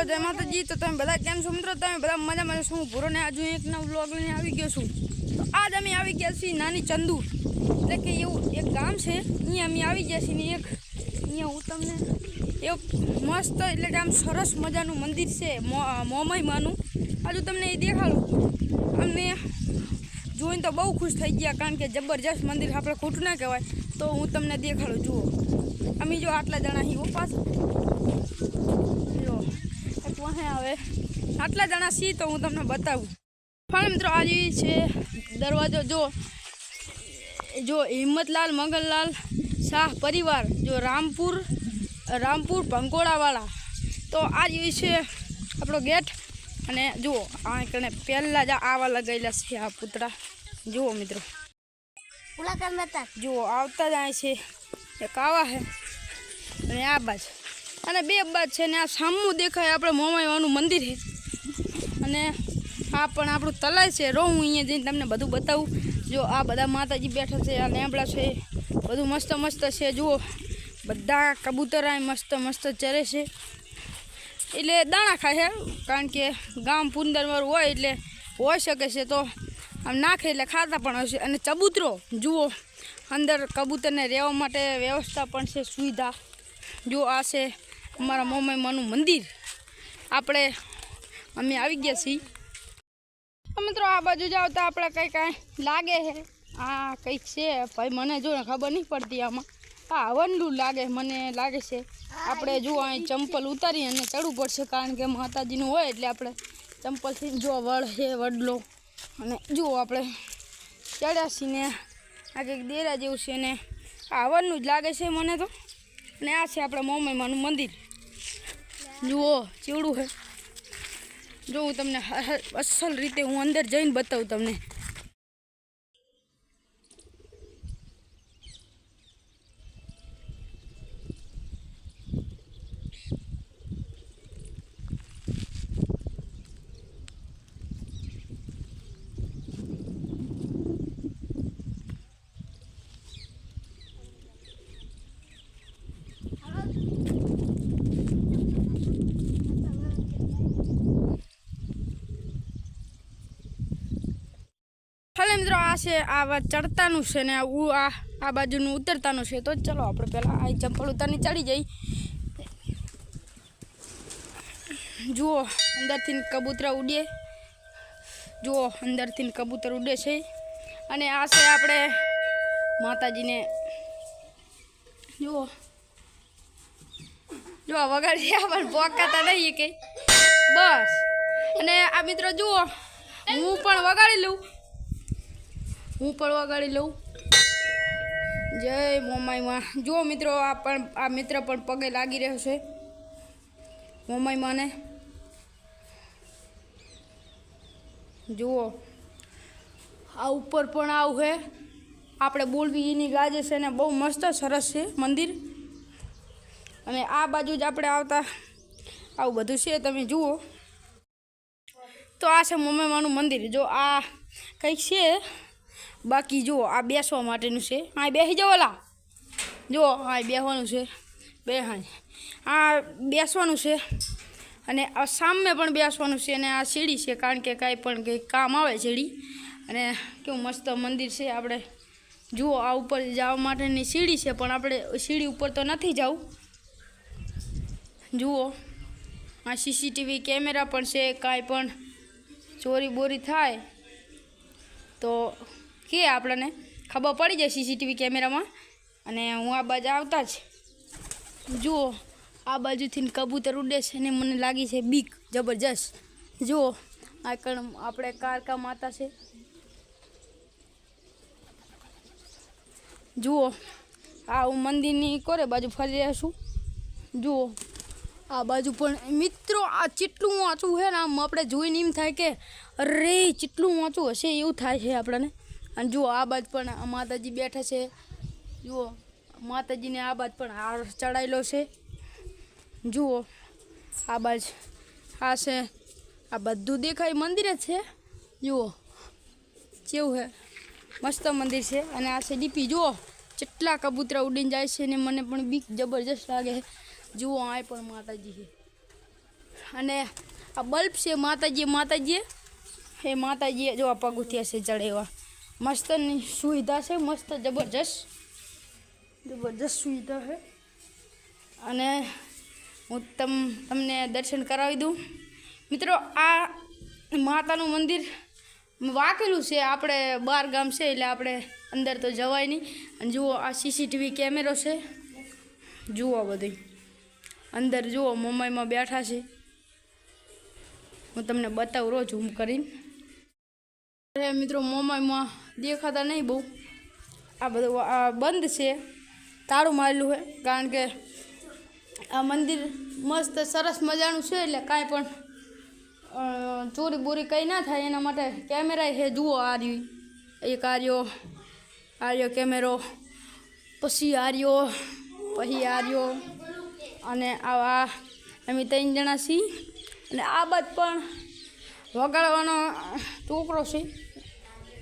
મિત્રો, જય માતાજી. તો તમે બધા કેમ છો મિત્રો? તમે બધા મજા મજા શું ભૂરો ને આજુ એક નવ બ્લોગ લઈને આવી ગયો છું. તો આજ અમે આવી ગયા છીએ નાની ચંદુ એટલે કે એવું એક ગામ છે. અહીંયા અમે આવી ગયા છીએ ને એક, અહીંયા હું તમને એક મસ્ત એટલે કે આમ સરસ મજાનું મંદિર છે, મો- મોમય માનું. આજુ તમને એ દેખાડું. અમને જોઈને તો બહુ ખુશ થઈ ગયા, કારણ કે જબરજસ્ત મંદિર આપણે ખોટું ના કહેવાય. તો હું તમને દેખાડું, જુઓ. અમે જો આટલા જણા અહીં ઉપાસ એક હવે? આટલા જણા છીએ તો હું તમને બતાવું. પણ મિત્રો આજે છે દરવાજો જો જો હિંમતલાલ મંગલલાલ શાહ પરિવાર જો રામપુર રામપુર ભંકોળાવાળા તો આ જ છે આપણો ગેટ અને જુઓ આ કને પહેલાં જ આવા લગાવેલા છે આ પૂતળા. જુઓ મિત્રો. જુઓ આવતા જ આ છે. એક આવા છે અને આ બાજ. અને બે બાદ છે ને આ સામું દેખાય આપણે મોમાયવાનું મંદિર છે. અને આ પણ આપણું તલાય છે. રો હું અહીંયા જઈને તમને બધું બતાવું. જો આ બધા માતાજી બેઠા છે, આ લેમડા છે, બધું મસ્ત મસ્ત છે. જુઓ, બધા કબૂતરાય મસ્ત મસ્ત ચરે છે. એટલે દાણા ખાય છે, કારણ કે ગામ પુંદરવાળું હોય એટલે હોઈ શકે છે તો આમ નાખે એટલે ખાતા પણ હશે. અને ચબૂતરો, જુઓ, અંદર કબૂતરને રહેવા માટે વ્યવસ્થા પણ છે, સુવિધા. જો આ છે અમારા મોમાઈમાનું મંદિર. આપણે, અમે આવી ગયા છીએ. મિત્રો, આ બાજુ જાઓ તો આપણે કંઈ કાંઈ લાગે છે. આ કંઈક છે, ભાઈ, મને જો ખબર નહીં પડતી આમાં. આ હવનનું લાગે, મને લાગે છે. આપણે જો અહીં ચંપલ ઉતારી અને ચડવું પડશે, કારણ કે માતાજીનું હોય એટલે આપણે ચંપલથી જો વડ છે, વડલો. અને જુઓ આપણે, ચડ્યા છીએ ને, આ કંઈક દેરા જેવું છે ને. આ હવનનું જ લાગે છે મને તો. અને આ છે આપણે મોમાઈમાનું મંદિર. જુઓ, ચીવડું છે જો હું તમને હ- હ- અસલ રીતે હું અંદર જઈને બતાવું તમને ભલે મિત્રો આ છે, આ વાત ચડતાનું છે ને આ આ બાજુનું ઉતરતાનું છે, તો ચલો આપણે પહેલાં આ ચંપલ ઉતારની ચડી જઈ. જુઓ, અંદરથી કબૂતરા ઉડે. જુઓ, અંદરથી કબૂતર ઉડે છે. અને આ છે આપણે માતાજીને. જુઓ. જો વગાડી પણ પોકાતા નહીં કે. બસ. અને આ મિત્રો જુઓ, હું પણ વગાડી લઉં. હું પણ વગાડી લઉં? જય મોમાઈમાં જુઓ મિત્રો, આ પણ, આ મિત્ર પણ પગે લાગી રહ્યો છે. મોમાઈમાને જુઓ. આ ઉપર પણ આવું છે આપણે બોલવી એની ગાજે છે ને બહુ મસ્ત સરસ છે મંદિર. અને આ બાજુ જ આપણે આવતા આવું બધું છે. તમે જુઓ. તો આ છે મોમાઈમાનું મંદિર. જો આ કંઈક છે બાકી જુઓ, આ બેસવા માટેનું છે. હા બેસી જાઓ ઓલા. જુઓ, હા બેસવાનું છે. બે હા આ બેસવાનું છે. અને આ સામે પણ બેસવાનું છે અને આ સીડી છે, કારણ કે કાંઈ પણ કંઈક કામ આવે સીડી. અને કેવું મસ્ત મંદિર છે. આપણે જુઓ, આ ઉપર જવા માટેની સીડી છે, પણ આપણે સીડી ઉપર તો નથી જવું જુઓ, આ સીસીટીવી કેમેરા પણ છે, કાંઈ પણ ચોરી બોરી થાય. તો કે આપણને. ખબર પડી જાય સીસીટીવી કેમેરામાં. અને હું આ બાજુ આવતા જ. જુઓ, આ બાજુથી કબૂતર ઉડે છે ને મને લાગી છે બીક, જબરજસ્ત. જુઓ, આ કણ આપણે કારકા માતા છે. જુઓ, આ હું મંદિરની કોરે બાજુ ફરી રહ્યા છું જુઓ, આ બાજુ પણ મિત્રો આ ચેટલું વાંચવું છે ને આમ આપણે જોઈને એમ થાય કે અરે ચેટલું વાંચવું હશે એવું થાય છે આપણને. અને જુઓ, આ બાજુ પણ માતાજી બેઠા છે. જુઓ, માતાજીને આ બાજુ પણ હાર ચડાયેલો છે. જુઓ, આ બાજ આ છે. આ બધું દેખાય મંદિર જ છે. જુઓ, કેવું છે મસ્ત મંદિર છે. અને આ છે ડીપી. જુઓ, કેટલા કબૂતરા ઉડીને જાય છે ને મને પણ બીક જબરજસ્ત લાગે જુઓ આ પણ માતાજી છે. અને આ બલ્બ છે માતાજી માતાજીએ. એ માતાજીએ, જો આ પગથિયા છે ચડેવા. મસ્તની સુવિધા છે મસ્ત જબરજસ્ત. જબરજસ્ત સુવિધા છે. અને હું તમ તમને દર્શન કરાવી દઉં. મિત્રો આ માતાનું મંદિર વાકેલું છે આપણે બાર ગામ છે એટલે આપણે અંદર તો જવાય નહીં. અને જુઓ આ સીસીટીવી કેમેરો છે. જુઓ બધું અંદર જુઓ મુંબઈમાં બેઠા છે. હું તમને બતાવું રોજ ઝૂમ કરીને. મિત્રો મોમાઈમાં દેખાતા નહીં બહુ. આ બધું, આ બંધ છે. તાળું મારેલું છે, કારણ કે આ મંદિર મસ્ત સરસ મજાનું છે એટલે કાંઈ પણ ચોરી બોરી કંઈ ના થાય એના માટે કેમેરા છે, જુઓ આર્યું એક આર્યો આર્યો કેમેરો પછી આર્યો પછી આર્યો, અને આવા અમે ત્રણ જણા છીએ. અને આ બાદ પણ વગાડવાનો ટોકરો છે.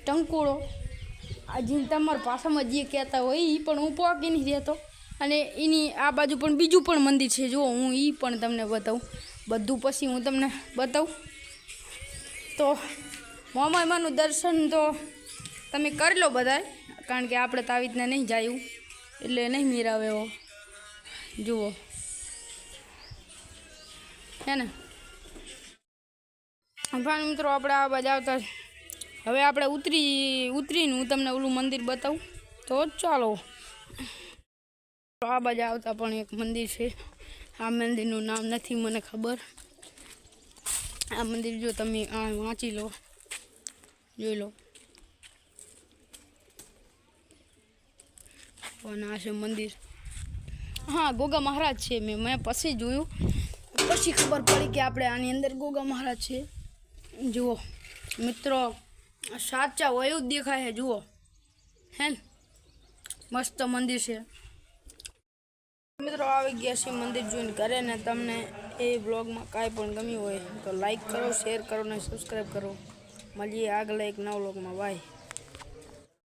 ટંકુડો. આ જે તમારા ભાષામાં જે કહેતા હોય એ પણ હું પોકી નહીં રહેતો. અને એની આ બાજુ પણ બીજું પણ મંદિર છે. જો હું એ પણ તમને બતાવું. બધું પછી હું તમને બતાવું. તો મોમાયમાનું દર્શન તો તમે કરી લો બધાય. કારણ કે આપણે તો રીતના નહીં જાયું. એટલે નહીં મેરાવે એવો. જુઓ. હે ને? ભાઈ મિત્રો, આપણે આ બાજુ આવતા હવે આપણે ઉતરી, ઉતરીને હું તમને ઓલું મંદિર બતાવું. તો ચાલો. આ બાજુ આવતા પણ એક મંદિર છે. આ મંદિરનું નામ નથી મને ખબર. આ મંદિર જો તમે આ વાંચી લો. જોઈ લો. આ છે મંદિર. હા, ગોગા મહારાજ છે મેં મેં પછી જોયું. પછી ખબર પડી કે આપણે આની અંદર ગોગા મહારાજ છે. જુઓ, મિત્રો. સાચા હોય જ દેખાય છે, જુઓ. હે મસ્ત મંદિર છે. મિત્રો, આવી ગયા છે મંદિર જોઈને ઘરે ને તમને એ બ્લોગમાં કાંઈ પણ ગમ્યું હોય તો લાઈક કરો શેર કરો ને સબસ્ક્રાઈબ કરો. મળીએ આગળ એક નવ બ્લોગમાં બાય